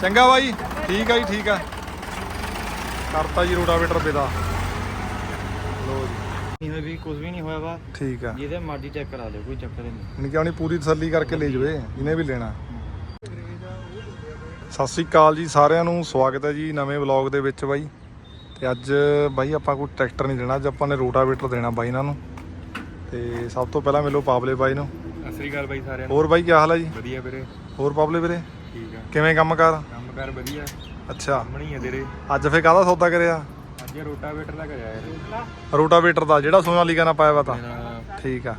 ਚੰਗਾ ਬਾਈ ਠੀਕ ਆ ਜੀ ਠੀਕ ਆ। ਕਰਤਾ ਜੀ ਰੋਟਾਵੇਟਰ ਬਿਦਾ। ਲੋ ਜੀ। ਨਹੀਂ ਵੀ ਕੁਝ ਵੀ ਨਹੀਂ ਹੋਇਆ ਵਾ। ਠੀਕ ਆ। ਜਿਹਦੇ ਮਰਜ਼ੀ ਚੈੱਕ ਕਰਾ ਲਿਓ ਕੋਈ ਚੱਕਰ ਨਹੀਂ। ਯਾਨੀ ਕਿ ਆਪਣੀ ਪੂਰੀ ਤਸੱਲੀ ਕਰਕੇ ਲੈ ਜਵੇ ਇਹਨੇ ਵੀ ਲੈਣਾ। ਸਤਿ ਸ੍ਰੀ ਅਕਾਲ ਜੀ ਸਾਰਿਆਂ ਨੂੰ ਸਵਾਗਤ ਹੈ ਜੀ ਨਵੇਂ ਵਲੌਗ ਦੇ ਵਿੱਚ ਬਾਈ। ਤੇ ਅੱਜ ਬਾਈ ਆਪਾਂ ਕੋਈ ਟਰੈਕਟਰ ਨਹੀਂ ਦੇਣਾ ਅੱਜ ਆਪਾਂ ਨੇ ਰੋਟਾਵੇਟਰ ਦੇਣਾ ਬਾਈ ਇਹਨਾਂ ਨੂੰ। ਤੇ ਸਭ ਤੋਂ ਪਹਿਲਾਂ ਮਿਲੋ ਪਾਬਲੇ ਬਾਈ ਨੂੰ। ਸਤਿ ਸ੍ਰੀ ਅਕਾਲ ਬਾਈ ਸਾਰਿਆਂ ਨੂੰ। ਹੋਰ ਬਾਈ ਕੀ ਹਾਲ ਹੈ ਜੀ? ਵਧੀਆ ਵੀਰੇ। ਹੋਰ ਪਾਬਲੇ ਵੀਰੇ? ਠੀਕ ਆ। ਕਿਵੇਂ ਕੰਮ ਕਰ? ਕੰਮ ਕਰ ਵਧੀਆ। ਅੱਛਾ। ਮਣੀ ਆ ਤੇਰੇ। ਅੱਜ ਫੇਰ ਕਾਹਦਾ ਸੌਦਾ ਕਰਿਆ? ਅੱਜ ਰੋਟਾਵੇਟਰ ਦਾ ਕਰਿਆ ਯਾਰ ਰੋਟਾਵੇਟਰ ਦਾ ਜਿਹੜਾ ਸੋਨਾਲੀਕਾ ਨਾਲ ਪਾਇਆ ਵਾ ਤਾਂ। ਠੀਕ ਆ।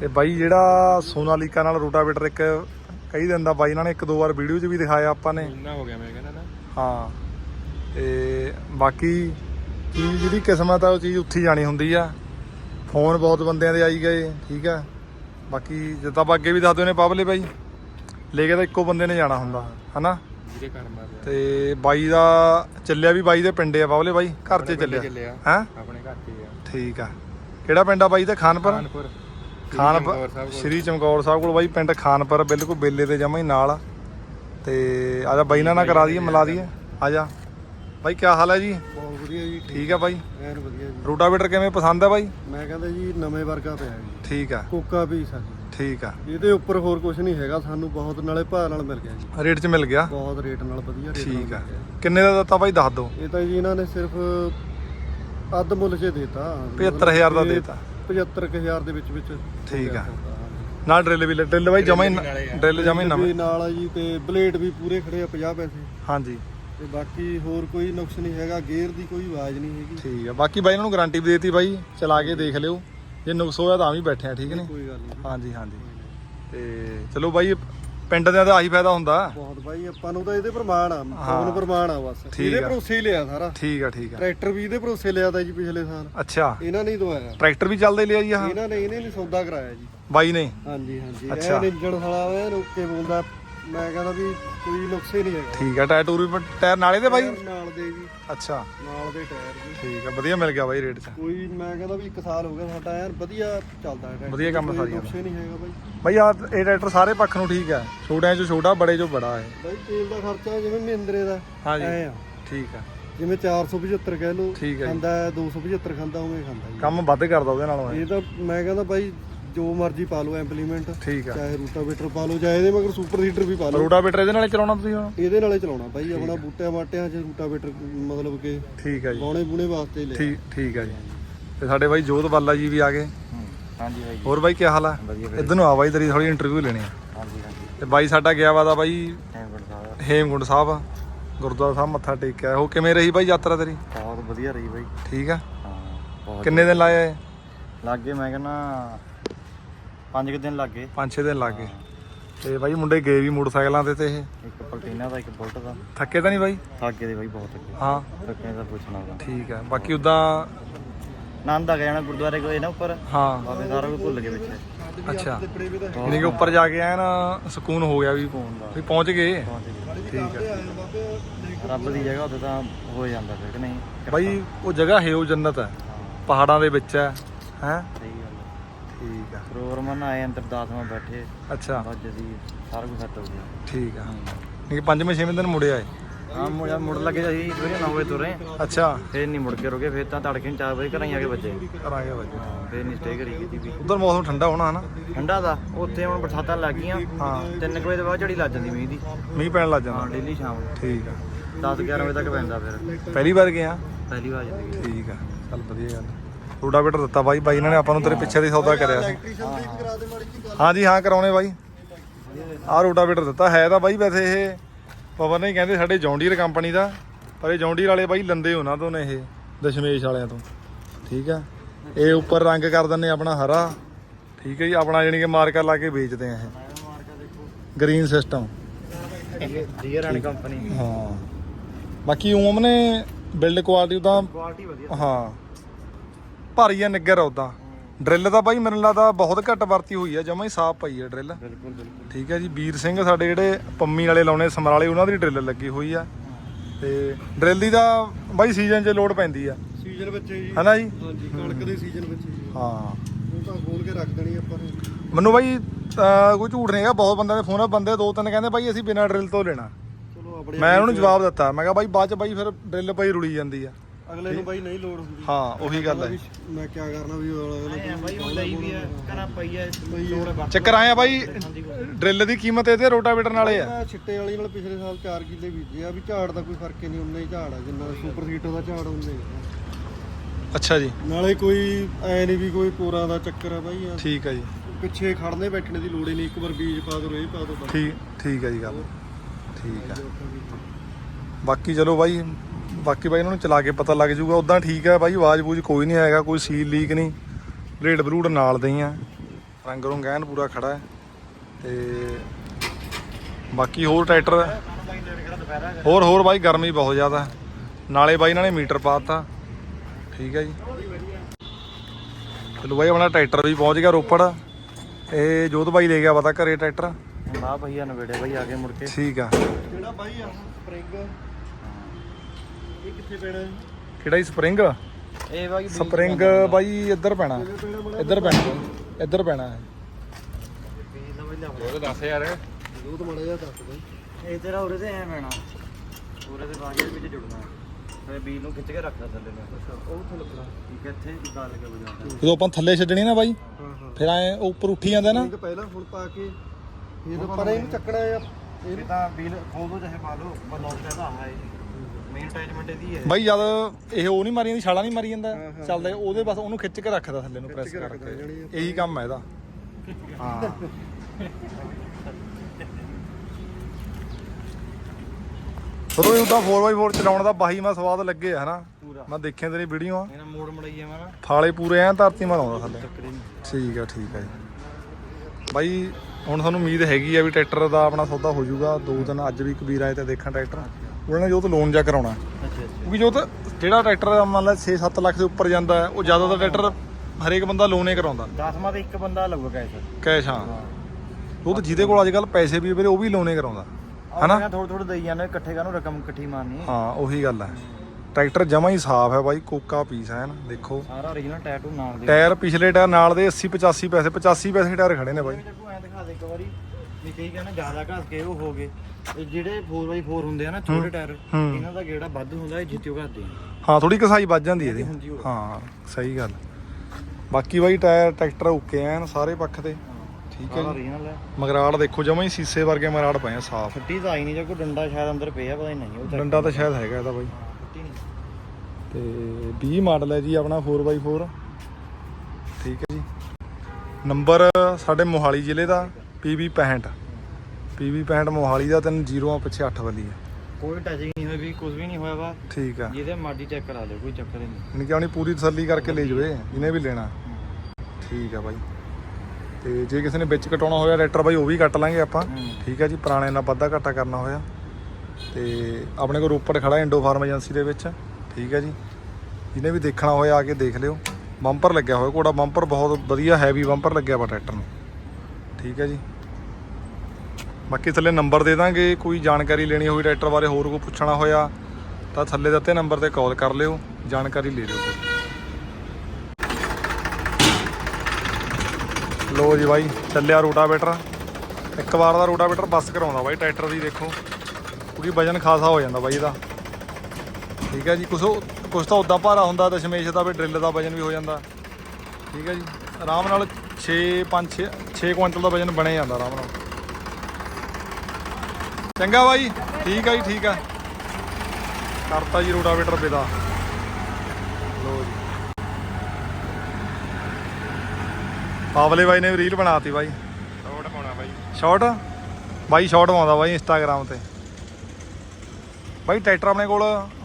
ਤੇ ਬਾਈ ਜਿਹੜਾ ਸੋਨਾਲੀਕਾ ਨਾਲ ਰੋਟਾਵੇਟਰ ਇੱਕ ਕਈ ਦਿਨ ਦਾ ਬਾਈ ਇਹਨਾਂ ਨੇ ਇੱਕ ਦੋ ਵਾਰ ਵੀਡੀਓ 'ਚ ਵੀ ਦਿਖਾਇਆ ਆਪਾਂ ਨੇ। ਇੰਨਾ ਹੋ ਗਿਆ ਮੈਂ ਕਹਿੰਦਾ ਨਾ। ਹਾਂ। ਤੇ ਬਾਕੀ ਚੀਜ਼ ਜਿਹੜੀ ਕਿਸਮਤ ਆ ਉਹ ਚੀਜ਼ ਉੱਥੇ ਜਾਣੀ ਹੁੰਦੀ ਆ। ਫੋਨ ਬਹੁਤ ਬੰਦਿਆਂ ਦੇ ਆਈ ਗਏ ਠੀਕ ਆ। ਬਾਕੀ ਜਿੱਦਾਂ ਆਪਾਂ ਅੱਗੇ ਵੀ ਦੱਸਦੇ ਨੇ ਪਬਲੇ ਬਾਈ। ਲੈ ਕੇ ਤਾਂ ਇੱਕੋ ਬੰਦੇ ਨੇ ਜਾਣਾ ਹੁੰਦਾ ਹਨਾ? ਜਿਹਦੇ ਘਰ ਤੇ ਬਾਈ ਦਾ ਚੱਲਿਆ ਵੀ ਬਾਈ ਦੇ ਪਿੰਡੇ ਆ ਪਬਲੇ ਬਾਈ ਘਰ 'ਚ ਚੱਲਿਆ। ਹੈ? ਆਪਣੇ ਘਰ ਤੇ ਆ। ਠੀਕ ਆ। ਕਿਹੜਾ ਪਿੰਡ ਆ ਬਾਈ ਦਾ ਖਾਨਪੁਰ? ਖਾਨਪੁਰ। ਸ਼੍ਰੀ ਚਮਕੌਰ ਸਾਹਿਬ ਕੋਲ। ਬਾਈ ਪਿੰਡ ਖਾਨਪੁਰ ਬਿਲਕੁਲ ਬੇਲੇ ਤੇ ਜਮਾ ਹੀ ਨਾਲ ਆ। ਤੇ ਆ ਜਾ ਬਾਈ ਨਾਲ ਨਾ ਕਰਾ ਦਈਏ ਮਿਲਾ ਦਈਏ। ਆ ਜਾ। ਬਾਈ ਕੀ ਹਾਲ ਹੈ ਜੀ? ਬਹੁਤ ਵਧੀਆ ਜੀ ਠੀਕ ਆ ਬਾਈ। ਐਨ ਵਧੀਆ ਜੀ। ਰੋਟਾਵੇਟਰ ਕਿਵੇਂ ਪਸੰਦ ਆ ਬਾਈ? ਮੈਂ ਕਹਿੰਦਾ ਜੀ ਨਵੇਂ ਵਰਗਾ ਪਿਆ ਜੀ। ਠੀਕ ਆ। ਕੋਕਾ ਪੀਸ ਆ ਜੀ। ਠੀਕ ਆ। ਇਹਦੇ ਉੱਪਰ ਹੋਰ ਕੁਝ ਨਹੀਂ ਹੈਗਾ ਸਾਨੂੰ ਬਹੁਤ ਨਾਲੇ ਭਾਅ ਨਾਲ ਮਿਲ ਗਿਆ ਜੀ। ਰੇਟ 'ਚ ਮਿਲ ਗਿਆ? ਬਹੁਤ ਰੇਟ ਨਾਲ ਵਧੀਆ ਰੇਟ ਠੀਕ ਆ। ਨਾਲ ਮਿਲ ਗਿਆ। ਕਿੰਨੇ ਦਾ ਦਿੱਤਾ ਬਾਈ? ਦੱਸ ਦਿਓ। ਜੀ। ਇਹ ਤਾਂ ਜੀ ਇਹਨਾਂ ਨੇ ਸਿਰਫ ਅੱਧ ਮੁੱਲ 'ਚ ਦੇਤਾ। 75000 ਦਾ ਦੇਤਾ। 75000 ਦੇ ਵਿੱਚ ਵਿੱਚ ਠੀਕ ਆ। ਨਾਲ ਡਰਿਲ ਵੀ ਡਰਿਲ ਬਾਈ ਜਮਾ ਹੀ ਡਰਿਲ ਜਮਾ ਹੀ ਵੀ ਨਵੇਂ। ਨਾਲ ਆ ਜੀ ਤੇ ਬਲੇਡ ਵੀ ਪੂਰੇ ਖੜੇ ਆ 50 ਪੈਸੇ। ਹਾਂਜੀ। ਤੇ ਬਾਕੀ ਹੋਰ ਕੋਈ ਨੁਕਸ ਨਹੀਂ ਹੈਗਾ ਗੇਅਰ ਦੀ ਕੋਈ ਆਵਾਜ਼ ਨਹੀਂ ਹੈਗੀ। ਠੀਕ ਆ। ਬਾਕੀ ਬਾਈ ਇਹਨਾਂ ਨੂੰ ਗਾਰੰਟੀ ਵੀ ਦੇਤੀ ਬਾਈ ਚਲਾ ਕੇ ਦੇਖ ਲਿਓ। ਜੇ ਨੁਕਸ ਹੋਇਆ ਤਾਂ ਵੀ ਬੈਠੇ ਆ ਠੀਕ ਨੇ ਕੋਈ ਗੱਲ ਨਹੀਂ। ਹਾਂਜੀ ਹਾਂਜੀ। ਤੇ ਚਲੋ ਬਾਈ ਪਿੰਡ ਦੇ ਦਾ ਆਹੀ ਫਾਇਦਾ ਹੁੰਦਾ। ਬਹੁਤ ਬਾਈ ਆਪਾਂ ਨੂੰ ਤਾਂ ਇਹਦੇ ਪ੍ਰਮਾਣ ਆ। ਫੋਨ ਪ੍ਰਮਾਣ ਆ ਬਸ। ਇਹਦੇ। ਭਰੋਸੇ ਹੀ ਲਿਆ ਸਾਰਾ। ਠੀਕ ਆ ਠੀਕ ਆ। ਟਰੈਕਟਰ ਵੀ ਇਹਦੇ ਭਰੋਸੇ ਲਿਆ ਤਾ ਜੀ ਪਿਛਲੇ ਸਾਲ। ਅੱਛਾ। ਇਹਨਾਂ ਨੇ ਹੀ ਦਵਾਇਆ। ਟਰੈਕਟਰ ਵੀ ਚੱਲਦਾ ਲਿਆ ਜੀ ਆਹ? ਇਹਨਾਂ ਨੇ ਇਹਨੇ ਨਹੀਂ ਸੌਦਾ ਕਰਾਇਆ ਜੀ। ਬਾਈ ਨੇ? ਹਾਂਜੀ ਹਾਂਜੀ। ਇਹ ਇੰਜਣ ਸਾਲਾ ਹੋਇਆ ਰੁੱਕ ਬੋਲਦਾ? ਮੈਂ ਕਹਿੰਦਾ ਵੀ ਕੋਈ ਨੁਕਸੇ ਨਹੀਂ ਹੈਗਾ। ਠੀਕ ਆ ਟਾਇਰ ਟੂਰ ਵੀ ਟਾਇਰ ਨਾਲੇ ਦੇ ਬਾਈ? ਨਾਲ ਦੇ ਜੀ। ਅੱਛਾ। ਨਾਲ ਦੇ ਟਾਇਰ ਜੀ। ਠੀਕ ਆ ਵਧੀਆ ਮਿਲ ਗਿਆ ਬਾਈ ਰੇਟ 'ਚ। ਕੋਈ ਮੈਂ ਕਹਿੰਦਾ ਵੀ 1 ਸਾਲ ਹੋ ਗਿਆ ਸਾਡਾ ਯਾਰ ਵਧੀਆ ਚੱਲਦਾ ਹੈ। ਵਧੀਆ ਕੰਮ ਸਾਰੀਆਂ ਦਾ। ਨੁਕਸੇ ਨਹੀਂ ਹੈਗਾ ਬਾਈ। ਬਾਈ ਆ ਇਹ ਟਰੈਕਟਰ ਸਾਰੇ ਪੱਖ ਨੂੰ ਠੀਕ ਆ। ਛੋਟਿਆਂ 'ਚ ਛੋਟਾ ਬੜੇ 'ਚੋਂ ਬੜਾ ਹੈ ਬਾਈ ਤੇਲ ਦਾ ਖਰਚਾ ਜਿਵੇਂ ਮਹਿੰਦਰੇ ਦਾ ਹਾਂਜੀ। ਐ ਆ। ਠੀਕ ਆ। ਜਿਵੇਂ 475 ਕਹਿ ਲਓ ਠੀਕ ਹੈ ਜੀ। ਖਾਂਦਾ ਹੈ, 275 ਖਾਂਦਾ ਉਵੇਂ ਖਾਂਦਾ ਜੀ। ਕੰਮ ਵੱਧ ਕਰਦਾ ਉਹਦੇ ਨਾਲੋਂ। ਇਹ ਤਾਂ ਮੈਂ ਕਹਿੰਦਾ ਬਾਈ ਜੋ ਮਰਜ਼ੀ ਪਾ ਲਓ ਇੰਪਲੀਮੈਂਟ ਠੀਕ ਆ। ਚਾਹੇ ਰੂਟਾਵੇਟਰ ਪਾ ਲਓ ਚਾਹੇ ਇਹਦੇ ਮਗਰ ਸੁਪਰ ਹੀਟਰ ਵੀ ਪਾ ਲਓ। ਰੋਟਾਵੇਟਰ ਇਹਦੇ ਨਾਲ ਚਲਾਉਣਾ ਤੁਸੀਂ ਹੁਣ? ਇਹਦੇ ਨਾਲੇ ਚਲਾਉਣਾ ਬਾਈ ਆਪਣਾ ਬੂਟਿਆਂ ਮਾਟਿਆਂ 'ਚ ਰੂਟਾਵੇਟਰ ਮਤਲਬ ਕਿ ਠੀਕ ਆ ਜੀ। ਬਾਉਣੇ ਬੁਣੇ ਵਾਸਤੇ ਹੀ ਲਿਆ। ਠੀਕ ਠੀਕ ਆ ਜੀ। ਤੇ ਸਾਡੇ ਬਾਈ ਜੋਤ ਬਾਲਾ ਜੀ ਵੀ ਆ ਗਏ। ਹਾਂਜੀ ਬਾਈ ਹੋਰ ਬਾਈ ਕੀ ਹਾਲ ਆ? ਵਧੀਆ ਇਧਰ ਨੂੰ ਆ ਬਾਈ ਤੇਰੀ ਥੋੜੀ ਇੰਟਰਵਿਊ ਲੈਣੀ ਆ। ਹਾਂਜੀ ਹਾਂਜੀ। ਤੇ ਬਾਈ ਸਾਡਾ ਗਿਆ ਵਾ ਦਾ ਬਾਈ ਹੈਂਗੜ ਸਾਹਿਬ। ਹੇਮਕੁੰਡ ਸਾਹਿਬ। ਗੁਰਦੁਆਰਾ ਸਾਹਿਬ ਮੱਥਾ ਟੇਕਿਆ ਉਹ ਕਿਵੇਂ ਰਹੀ ਬਾਈ ਯਾਤਰਾ ਤੇਰੀ? ਬਹੁਤ ਵਧੀਆ ਰਹੀ ਬਾਈ। ਠੀਕ ਆ। ਹਾਂ ਬਹੁਤ ਕਿੰਨੇ ਦਿਨ ਲਾਏ ਲੱਗੇ ਮੈਂ ਕਹਿੰਦਾ ਪੰਜ ਕੁ ਦਿਨ ਲੱਗੇ 5-6 ਦਿਨ ਲੱਗ ਗਏ। ਤੇ ਬਾਈ ਮੁੰਡੇ ਗਏ ਵੀ ਮੋਟਰਸਾਈਕਲਾਂ ਤੇ ਤੇ ਇਹ। ਇੱਕ ਪਲਟੀਨਾ ਦਾ ਇੱਕ ਬੁਲਟ ਦਾ। ਥੱਕੇ ਤਾਂ ਨਹੀਂ ਬਾਈ? ਥਾਗੇ ਦੇ ਬਾਈ ਬਹੁਤ ਅੱਗੇ ਹਾਂ। ਥੱਕੇ ਦਾ ਪੁੱਛਣਾ ਉਹਦਾ ਠੀਕ ਆ। ਬਾਕੀ ਉਦਾਂ ਨੰਦ ਆ ਗਿਆ ਨਾ ਗੁਰਦੁਆਰੇ ਕੋਲ ਨਾ ਉੱਪਰ। ਹਾਂ। ਬਾਬੇ ਸਾਰਾ ਕੁਝ ਭੁੱਲ ਗਏ ਵਿੱਚ। ਅੱਛਾ। ਯਾਨੀ ਕਿ ਉੱਪਰ ਜਾ ਕੇ ਆਇਆ ਨਾ ਸਕੂਨ ਹੋ ਗਿਆ ਵੀ ਫੋਨ ਦਾ। ਵੀ ਪਹੁੰਚ ਗਏ। ਗਏ। ਠੀਕ ਆ। ਰੱਬ ਦੀ ਜਗ੍ਹਾ ਉੱਤੇ ਤਾਂ ਹੋ ਜਾਂਦਾ ਫਿਰ ਕਿ ਨਹੀਂ? ਬਾਈ ਉਹ ਜਗ੍ਹਾ ਹੈ ਉਹ ਜੰਨਤ ਹੈ। ਪਹਾੜਾਂ ਦੇ ਵਿੱਚ ਹੈ। ਹੈ? ਸਹੀ ਗੱਲ। ਹੈ ਠੀਕ ਆ। ਪ੍ਰੋਗਰਾਮ ਆਏ ਅੰਦਰ ਦਾਸਵਾਂ ਬੈਠੇ। ਅੱਛਾ। ਬਾਅਦ ਜਦੀ ਸਾਰਾ ਕੁਝ ਸੈੱਟ ਹੋ ਗਿਆ। ਠੀਕ ਆ। ਨਹੀਂ ਕਿ ਪੰਜਵੇਂ ਛੇਵੇਂ ਦਿਨ ਮੁੜੇ ਆਏ। ਹਾਂ ਮੁੜ ਮੁੜ ਲੱਗੇ ਜੀ ਸਵੇਰੇ 9 ਵਜੇ ਤੁਰੇ। ਅੱਛਾ। ਫੇਰ ਨਹੀਂ ਮੁੜ ਕੇ ਰੁਕੇ ਫੇਰ ਤਾਂ ਤੜਕੇ ਨੂੰ 4 ਵਜੇ ਘਰਾਂ ਹੀ ਆ ਕੇ ਵੱਜੇ। ਕਰਾਂਗੇ ਬਾਈ ਹਾਂ ਫੇਰ ਨਹੀਂ ਸਟੇ ਕਰੀ ਕੀਤੀ ਵੀ। ਉਧਰ ਮੌਸਮ ਠੰਡਾ ਹੋਣਾ ਹਨਾ? ਠੰਡਾ ਦਾ ਉੱਥੇ ਹੁਣ ਬਰਸਾਤਾਂ ਲੱਗ ਗਈਆਂ। ਹਾਂ। 3 ਵਜੇ ਤੋਂ ਬਾਅਦ ਝੜੀ ਲੱਗ ਜਾਂਦੀ ਮੀਂਹ ਦੀ। ਮੀਂਹ ਪੈਣ ਲੱਗ ਹਾਂ ਜਾਂਦਾ ਡੇਲੀ ਸ਼ਾਮ ਨੂੰ। ਠੀਕ ਆ। 10 11 ਵਜੇ ਤੱਕ ਪੈਂਦਾ ਫਿਰ। ਪਹਿਲੀ ਵਾਰ ਗਿਆ ਪਹਿਲੀ ਵਾਰ ਜ਼ਿੰਦਗੀ ਠੀਕ ਆ। ਚੱਲ ਵਧੀਆ ਗੱਲ ਰੋਟਾਵੇਟਰ ਦਿੱਤਾ ਬਾਈ ਬਾਈ ਇਹਨਾਂ ਨੇ ਆਪਾਂ ਨੂੰ ਤੇਰੇ ਪਿੱਛੇ ਦੀ ਸੌਦਾ ਕਰਿਆ ਸੀ। ਇਲੈਕਟ੍ਰੀਸ਼ੀਅਨ ਦੀ ਵੀ ਕਰਾ ਦੇ ਮਾੜੀ ਜੀ ਗੱਲ ਹਾਂਜੀ ਹਾਂ ਕਰਾਉਣੇ ਬਾਈ। ਆਹ ਰੋਟਾਵੇਟਰ ਦਿੱਤਾ ਹੈ ਤਾਂ ਬਾਈ ਵੈਸੇ ਇਹ ਪਵਨ ਨੇ ਕਹਿੰਦੇ ਸਾਡੇ ਜੌਂਡੀਅਰ ਕੰਪਨੀ ਦਾ ਪਰ ਇਹ ਜੌਂਡੀਅਰ ਵਾਲੇ ਬਾਈ ਲੰਦੇ ਉਹਨਾਂ ਤੋਂ ਨੇ ਇਹ ਦਸ਼ਮੇਸ਼ ਵਾਲਿਆਂ ਤੋਂ। ਠੀਕ ਆ? ਇਹ ਉੱਪਰ ਰੰਗ ਕਰ ਦਿੰਨੇ ਆਪਣਾ ਹਰਾ। ਠੀਕ ਹੈ ਜੀ ਆਪਣਾ ਜਾਨੀ ਕਿ ਮਾਰਕਰ ਲਾ ਕੇ ਵੇਚਦੇ ਆ ਇਹ। Green system Deere and company ਹਾਂ। ਬਾਕੀ ਓਮ ਨੇ ਬਿਲਡ ਕੁਆਲਿਟੀ ਤਾਂ ਕੁਆਲਿਟੀ ਵਧੀਆ। ਹਾਂ। ਭਾਰੀ ਆ ਨਿੱਗਰ ਉਦਾਂ ਡਰਿੱਲ ਤਾਂ ਬਾਈ ਮੈਨੂੰ ਲੱਗਦਾ ਬਹੁਤ ਘੱਟ ਵਰਤੀ ਹੋਈ ਆ ਜਮਾ ਹੀ ਸਾਫ਼ ਪਈ ਆ ਡਰਿੱਲ। ਬਿਲਕੁਲ ਬਿਲਕੁਲ। ਠੀਕ ਹੈ ਜੀ ਵੀਰ ਸਿੰਘ ਸਾਡੇ ਜਿਹੜੇ ਪੰਮੀ ਵਾਲੇ ਲਾਉਣੇ ਸਮਰਾਲੇ ਉਹਨਾਂ ਦੀ ਡਰਿੱਲ ਲੱਗੀ ਹੋਈ ਆ। ਤੇ ਡਰਿੱਲ ਦੀ ਤਾਂ ਬਾਈ ਸੀਜ਼ਨ 'ਚ ਲੋਡ ਪੈਂਦੀ ਆ। ਸੀਜ਼ਨ ਵਿੱਚ ਹੀ ਹਨਾ ਜੀ? ਹਾਂਜੀ ਕਣਕ ਦੇ ਸੀਜ਼ਨ ਵਿੱਚ ਹੀ ਹਾਂ। ਉਹ ਤਾਂ ਖੋਲ ਕੇ ਰੱਖ ਦੇਣੀ ਆਪਾਂ ਨੇ। ਮੈਨੂੰ ਬਾਈ ਅਹ ਕੋਈ ਝੂਠ ਨਹੀਂ ਹੈਗਾ ਬਹੁਤ ਬੰਦਿਆਂ ਦੇ ਫੋਨ ਆ ਬੰਦੇ ਦੋ ਤਿੰਨ ਕਹਿੰਦੇ ਬਾਈ ਅਸੀਂ ਬਿਨਾਂ ਡਰਿੱਲ ਤੋਂ ਲੈਣਾ। ਆਪਣੇ ਮੈਂ ਉਹਨੂੰ ਜਵਾਬ ਦਿੱਤਾ। ਮੈਂ ਕਿਹਾ ਬਾਈ ਬਾਅਦ ਚ ਬਾਈ ਫਿਰ ਡਰਿੱਲ ਪਈ ਰੁਲੀ ਜਾਂਦੀ ਆ। ਅਗਲੇ ਨੂੰ ਬਾਈ ਨਹੀਂ ਲੋੜ ਹੁੰਦੀ। ਹਾਂ ਉਹੀ ਗੱਲ ਹੈ। ਮੈਂ ਕੀ ਕਰਨਾ ਵੀ ਅਗਲੇ ਨੂੰ ਬਾਈ ਉਹ ਲਈ ਵੀ ਆ ਕਰਾਂ ਪਈ ਆ ਚੱਕਰ ਆਇਆ ਬਾਈ ਡਰਿੱਲ ਦੀ ਕੀਮਤ ਇਹਦੇ ਰੋਟਾਵੇਟਰ ਨਾਲੇ ਆ। ਮੈਂ ਛਿੱਟੇ ਵਾਲੀ ਨਾਲ ਪਿਛਲੇ ਸਾਲ 4 ਕਿੱਲੇ ਬੀਜੇ ਆ ਵੀ ਝਾੜ ਦਾ ਕੋਈ ਫ਼ਰਕ ਹੀ ਨਹੀਂ ਉਨਾ ਹੀ ਝਾੜ ਆ ਜਿੰਨਾ ਸੁਪਰ ਸੀਟਰ ਦਾ ਝਾੜ ਹੀ ਆ। ਅੱਛਾ ਜੀ। ਨਾਲੇ ਕੋਈ ਐ ਨਹੀਂ ਵੀ ਕੋਈ ਪੂਰਾ ਦਾ ਚੱਕਰ ਆ ਬਾਈ ਆ। ਠੀਕ ਹੈ ਜੀ। ਪਿੱਛੇ ਖੜਨੇ ਬੈਠਣੇ ਦੀ ਲੋੜ ਹੀ ਨਹੀਂ ਇੱਕ ਵਾਰ ਬੀਜ ਪਾ ਦੋ ਰੇਹ ਪਾ ਦੋ ਠੀਕ ਠੀਕ ਹੈ ਜੀ ਗੱਲ। ਠੀਕ ਹੈ ਬਾਕੀ ਚਲੋ ਬਾਈ ਬਾਕੀ ਬਾਈ ਇਹਨਾਂ ਨੂੰ ਚਲਾ ਕੇ ਪਤਾ ਲੱਗ ਜਾਊਗਾ। ਉਦਾਂ ਠੀਕ ਹੈ ਬਾਈ ਆਵਾਜ਼ ਬੂਝ ਕੋਈ ਨਹੀਂ ਆਏਗਾ ਕੋਈ ਸੀਲ ਲੀਕ ਨਹੀਂ। ਬਲੇਡ ਬਰੂਡ ਨਾਲ ਦੇ ਆ। ਰੰਗ ਰੰਗ ਐਨ ਪੂਰਾ ਖੜਾ ਹੈ। ਤੇ ਬਾਕੀ ਹੋਰ ਟਰੈਕਟਰ ਹੋਰ ਹੋਰ ਬਾਈ ਗਰਮੀ ਬਹੁਤ ਜ਼ਿਆਦਾ ਹੈ। ਨਾਲੇ ਬਾਈ ਇਹਨਾਂ ਨੇ ਮੀਟਰ ਪਾਤਾ ਠੀਕ ਹੈ ਜੀ। ਚਲੋ ਬਾਈ ਆਪਣਾ ਟਰੈਕਟਰ ਵੀ ਪਹੁੰਚ ਗਿਆ ਰੋਪੜ। ਇਹ ਜੋਤ ਬਾਈ ਲੈ ਗਿਆ ਪਤਾ ਘਰੇ ਟਰੈਕਟਰ। ਬਾ ਭਈਆ ਨਵੇੜੇ ਬਾਈ ਆ ਕੇ ਮੁੜ ਕੇ। ਠੀਕ ਆ। ਜਿਹੜਾ ਬਾਈ ਆ ਸਪਰਿੰਗ ਇਹ ਕਿੱਥੇ ਪੈਣਾ ਹੈ? ਕਿਹੜਾ ਹੀ ਸਪਰਿੰਗ ਇਹ ਬਾਈ ਸਪਰਿੰਗ ਬਾਈ ਇੱਧਰ ਪੈਣਾ। ਇੱਧਰ ਪੈਣਾ ਇੱਧਰ ਪੈਣਾ ਹੈ। ਉਹ ਦੱਸ ਯਾਰ। ਦੋ ਤਾਂ ਮਾੜਾ ਜਿਹਾ ਦੱਸ ਬਾਈ। ਇਹ ਤੇਰਾ ਉਰੇ ਤੇ ਐ ਪੈਣਾ। ਉਰੇ ਦੇ ਬਾਗੇ ਵਿੱਚ ਜੁੜਨਾ। ਫਿਰ ਬੀਜ ਨੂੰ ਖਿੱਚ ਕੇ ਰੱਖਦਾ ਥੱਲੇ ਨੂੰ। ਉਹ ਉੱਥੇ ਲੱਗਣਾ। ਠੀਕ ਹੈ ਇੱਥੇ ਹੀ ਗੱਲ ਕੇ। ਵਜਾਉਂਦਾ ਜਦੋਂ ਆਪਾਂ ਥੱਲੇ ਛੱਡਣੀ ਨਾ ਬਾਈ ਹਾਂ ਹਾਂ। ਫਿਰ ਐ ਉੱਪਰ ਉੱਠੀ ਜਾਂਦਾ ਨਾ। ਪਹਿਲਾਂ ਹੁਣ ਪਾ ਕੇ ਇਹ ਤਾਂ ਪਰ ਇਹਨੂੰ ਚੱਕਣਾ ਆ। ਇਹ ਤਾਂ ਬੀਲ ਖੋਲ ਦੋ ਚਾਹੇ ਪਾ ਲਓ ਪਰ ਲੋਕ ਕਹਿੰਦਾ ਹਾਂ ਇਹ। ਮੇਨ ਅਟੈਚਮੈਂਟ ਇਹਦੀ ਹੈ। ਬਾਈ ਜਦ ਇਹ ਉਹ ਨਹੀਂ ਮਾਰੀ ਜਾਂਦੀ ਛਾਲਾ ਨਹੀਂ ਮਾਰੀ ਜਾਂਦਾ ਚੱਲਦਾ ਉਹਦੇ ਬਸ ਉਹਨੂੰ ਖਿੱਚ ਕੇ ਰੱਖਦਾ ਥੱਲੇ ਨੂੰ ਪ੍ਰੈਸ ਕਰਕੇ। ਇਹੀ ਕੰਮ ਹੈ ਇਹਦਾ। ਹਾਂ। ਇਹ ਉਦਾਂ 4x4 ਚਲਾਉਣ ਦਾ ਬਾਹੀ ਮਾ ਸਵਾਦ ਲੱਗੇ ਆ ਹਨਾ? ਪੂਰਾ। ਮੈਂ ਦੇਖਿਆ ਤੇਰੀ ਵੀਡੀਓ ਆ। ਇਹਨਾਂ ਮੋੜ ਮੜਾਈ ਜਾਵਾਂ ਨਾ ਫਾਲੇ ਪੂਰੇ ਐਂ ਧਰਤੀ ਮਾ ਲਾਉਂਦਾ ਥੱਲੇ। ਠੀਕ ਆ ਠੀਕ ਆ ਜੀ। ਬਾਈ ਹੁਣ ਤੁਹਾਨੂੰ ਉਮੀਦ ਹੈਗੀ ਆ ਵੀ ਟਰੈਕਟਰ ਦਾ ਆਪਣਾ ਸੌਦਾ ਹੋ ਜਾਊਗਾ। ਦੋ ਦਿਨ ਅੱਜ ਵੀ ਕਬੀਰ ਆਏ ਤੇ ਦੇਖਣ ਟਰੈਕਟਰ। ਉਹਨਾਂ ਨੇ ਜੋ ਤਾਂ ਲੋਨ ਜਾ ਕਰਾਉਣਾ। ਅੱਛਾ ਅੱਛਾ। ਕਿਉਂਕਿ ਜੋ ਤਾਂ ਜਿਹੜਾ ਟਰੈਕਟਰ ਮੰਨ ਲਾ 6-7 ਲੱਖ ਦੇ ਉੱਪਰ ਜਾਂਦਾ ਹੈ ਉਹ ਜ਼ਿਆਦਾ ਦਾ ਟਰੈਕਟਰ ਹਰੇਕ ਬੰਦਾ ਲੋਨੇ ਕਰਾਉਂਦਾ। ਦਸਵਾਂ ਤੇ ਇੱਕ ਬੰਦਾ ਲੱਗੂਗਾ ਕੈਸ਼ ਕੈਸ਼ ਹਾਂ। ਉਹ ਤਾਂ ਜਿਹਦੇ ਕੋਲ ਅੱਜ ਕੱਲ ਪੈਸੇ ਵੀ ਵੀਰੇ ਉਹ ਵੀ ਲੋਨੇ ਕਰਾਉਂਦਾ। ਹਨਾ? ਥੋੜੇ ਥੋੜੇ ਦੇਈ ਜਾਂਦੇ ਇਕੱਠੇ ਕਾਹਨੂੰ ਰਕਮ ਇਕੱਠੀ ਮਾਰਨੀ? ਹਾਂ ਉਹੀ ਗੱਲ ਹੈ। ਟਰੈਕਟਰ ਜਮਾ ਹੀ ਸਾਫ਼ ਹੈ ਬਾਈ ਕੋਕਾ ਪੀਸ ਹੈ ਨਾ ਦੇਖੋ। ਸਾਰਾ origignal ਟੈਟੂ ਨਾਲ ਦੇ। ਟਾਇਰ ਪਿਛਲੇ ਟਾਇਰ ਨਾਲ ਦੇ 80 85 ਪੈਸੇ 85 ਪੈਸੇ ਟਾਇਰ ਖੜੇ ਨੇ ਬਾਈ। ਦੇਖੋ ਐਂ ਦਿਖਾ ਦੇ ਇੱਕ ਵਾਰੀ। ਵੀ ਕਈ ਕਹਿੰਦੇ ਜ਼ਿਆਦਾ ਘਸ ਕੇ ਉਹ ਹੋ ਗਏ। ਇਹ ਜਿਹੜੇ 4x4 ਹੁੰਦੇ ਆ ਨਾ ਛੋਟੇ ਟਾਇਰ ਹੂੰ। ਇਹਨਾਂ ਦਾ ਗੇੜਾ ਵੱਧ ਹੁੰਦਾ ਇਹ ਜਿੱਤਿਓ ਘਸਦੇ ਆ। ਹਾਂ ਥੋੜੀ ਕਸਾਈ ਵੱਜ ਜਾਂਦੀ ਇਹਦੀ। ਹੁੰਦੀ। ਹਾਂ ਸਹੀ ਗੱਲ। ਬਾਕੀ ਬਾਈ ਟਾਇਰ ਟਰੈਕਟਰ ਓਕੇ ਐਨ ਸਾਰੇ ਪੱਖ ਤੇ। ਠੀਕ ਹੈ ਜੀ। ਮਗਰਾੜ ਦੇਖੋ ਜਮਾ ਹੀ ਸੀਸੇ ਵਰਗੇ ਮਗਰਾੜ ਪਏ ਆ ਸਾਫ਼। ਫੱਟੀ ਤਾਂ ਆਈ ਨਹੀਂ ਜਾਂ ਕੋਈ ਡੰਡਾ ਸ਼ਾਇਦ ਅੰਦਰ ਪਿਆ ਪਤਾ ਨਹੀਂ ਉਹ ਡੰਡਾ ਤਾਂ ਸ਼ਾਇਦ ਹੈਗਾ ਇਹਦਾ ਬਾਈ। ਫੱਟੀ ਨਹੀਂ ਤੇ 20 ਮਾਡਲ ਹੈ ਜੀ ਆਪਣਾ 4x4 ਠੀਕ ਹੈ ਜੀ। ਨੰਬਰ ਸਾਡੇ ਮੋਹਾਲੀ ਜ਼ਿਲ੍ਹੇ ਦਾ PB 65 PB 65 ਮੋਹਾਲੀ ਦਾ ਤਿੰਨ ਜ਼ੀਰੋਆਂ ਪਿੱਛੇ 8 ਵਾਲੀ ਹੈ ਕੋਈ ਟਚਿੰਗ ਨਹੀਂ ਹੋਈ ਵੀ ਕੁਝ ਵੀ ਨਹੀਂ ਹੋਇਆ ਵਾ। ਠੀਕ ਆ। ਜਿਹਦੇ ਮਰਜ਼ੀ ਚੈੱਕ ਕਰਾ ਲਿਓ ਕੋਈ ਚੱਕਰ ਹੀ ਨਹੀਂ। ਯਾਨੀ ਕਿ ਆਪਣੀ ਪੂਰੀ ਤਸੱਲੀ ਕਰਕੇ ਲੈ ਜਾਵੇ ਇਹਨੇ ਵੀ ਲੈਣਾ। ਠੀਕ ਆ ਬਾਈ। ਤੇ ਜੇ ਕਿਸੇ ਨੇ ਵਿੱਚ ਕਟਾਉਣਾ ਹੋਇਆ ਟਰੈਕਟਰ ਬਾਈ ਉਹ ਵੀ ਕੱਟ ਲਾਂਗੇ ਆਪਾਂ। ਠੀਕ ਹੈ ਜੀ ਪੁਰਾਣੇ ਨਾਲ ਵਾਧਾ ਘਾਟਾ ਕਰਨਾ ਹੋਇਆ। ਤੇ ਆਪਣੇ ਕੋਲ ਰੋਪੜ ਖੜਾ ਇੰਡੋ ਫਾਰਮ ਏਜੰਸੀ ਦੇ ਵਿੱਚ। ਠੀਕ ਹੈ ਜੀ। ਜਿਹਨੇ ਵੀ ਦੇਖਣਾ ਹੋਇਆ ਆ ਕੇ ਦੇਖ ਲਿਓ। ਬੰਪਰ ਲੱਗਿਆ ਹੋਇਆ ਘੋੜਾ ਬੰਪਰ ਬਹੁਤ ਵਧੀਆ ਹੈਵੀ ਬੰਪਰ ਲੱਗਿਆ ਵਾ ਟਰੈਕਟਰ ਨੂੰ। ਠੀਕ ਹੈ ਜੀ। ਬਾਕੀ ਥੱਲੇ ਨੰਬਰ ਦੇ ਦਾਂਗੇ, ਕੋਈ ਜਾਣਕਾਰੀ ਲੈਣੀ ਹੋਈ ਟਰੈਕਟਰ ਬਾਰੇ ਹੋਰ ਕੋਈ ਪੁੱਛਣਾ ਹੋਇਆ ਤਾਂ ਥੱਲੇ ਦਿੱਤੇ ਨੰਬਰ ਤੇ ਕਾਲ ਕਰ ਲਿਓ, ਜਾਣਕਾਰੀ ਲੈ ਲਿਓ। ਕੋਈ ਲੋ ਜੀ ਬਾਈ, ਚੱਲਿਆ ਰੋਟਾਵੇਟਰ। ਇੱਕ ਵਾਰ ਦਾ ਰੋਟਾਵੇਟਰ ਬੱਸ ਕਰਾਉਂਦਾ ਬਾਈ, ਟਰੈਕਟਰ ਦੀ ਦੇਖੋ। ਕਿਉਂਕਿ ਵਜਨ ਖਾਸਾ ਹੋ ਜਾਂਦਾ ਬਾਈ ਇਹਦਾ। ਠੀਕ ਹੈ ਜੀ, ਕੁਛ ਕੁਛ ਤਾਂ ਉਦਾਂ ਭਾਰਾ ਹੁੰਦਾ ਦਸ਼ਮੇਸ਼ ਦਾ ਵੀ ਡਰਿੱਲ ਦਾ ਵਜਨ ਵੀ ਹੋ ਜਾਂਦਾ। ਠੀਕ ਹੈ ਜੀ, ਆਰਾਮ ਨਾਲ 6 5 6 6 ਕੁਇੰਟਲ ਦਾ ਵਜਨ ਬਣੇ ਜਾਂਦਾ ਆਰਾਮ ਨਾਲ। ਚੰਗਾ ਬਾਈ ਠੀਕ ਆ ਜੀ ਠੀਕ ਆ। ਕਰਤਾ ਜੀ ਰੋਟਾਵੇਟਰ ਪਿਦਾ ਲੋ ਜੀ। ਪਾਵਲੇ ਬਾਈ ਨੇ ਰੀਲ ਬਣਾਤੀ ਬਾਈ। ਰੋਡ ਪਾਉਣਾ ਬਾਈ। ਸ਼ਾਰਟ ਬਾਈ ਸ਼ਾਰਟ ਪਾਉਂਦਾ ਬਾਈ ਇੰਸਟਾਗ੍ਰam ਤੇ। ਬਾਈ ਟਰੈਕਟਰ ਆਪਣੇ ਕੋਲ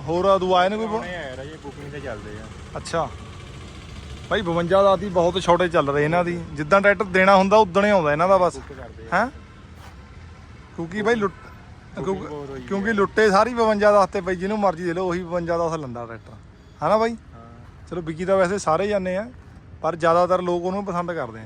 ਹੋਰ ਦੂ ਆਏ ਨੇ ਕੋਈ ਬ- ਆ ਰਿਹਾ ਜੀ ਬੁਕਿੰਗ ਤੇ ਚੱਲਦੇ ਆ। ਅੱਛਾ। ਬਾਈ 52 ਦਾ ਦੀ ਬਹੁਤ ਛੋਟੇ ਚੱਲ ਰਹੇ ਇਹਨਾਂ ਦੀ। ਜਿੱਦਾਂ ਟਰੈਕਟਰ ਦੇਣਾ ਹੁੰਦਾ ਉਦਣ ਹੀ ਆਉਂਦਾ ਇਹਨਾਂ ਦਾ ਬਸ। ਹੈ? ਕਿਉਂਕਿ ਬਾਈ ਲੁੱਟ ਕਿਉਂਕਿ- ਲੁੱਟੇ ਸਾਰੀ 52 ਦਾ ਤੇ ਬਾਈ ਜਿਹਨੂੰ ਮਰਜ਼ੀ ਦੇ ਲਓ ਉਹੀ 52 ਦਾ ਲੈਂਦਾ ਟਰੈਕਟਰ। ਹਨਾ ਬਾਈ ਹਾਂ। ਚਲੋ ਵਿਕੀ ਤਾਂ ਵੈਸੇ ਸਾਰੇ ਜਾਂਦੇ ਆ ਪਰ ਜ਼ਿਆਦਾਤਰ ਲੋਕ ਉਹਨੂੰ ਪਸੰਦ ਕਰਦੇ ਆ।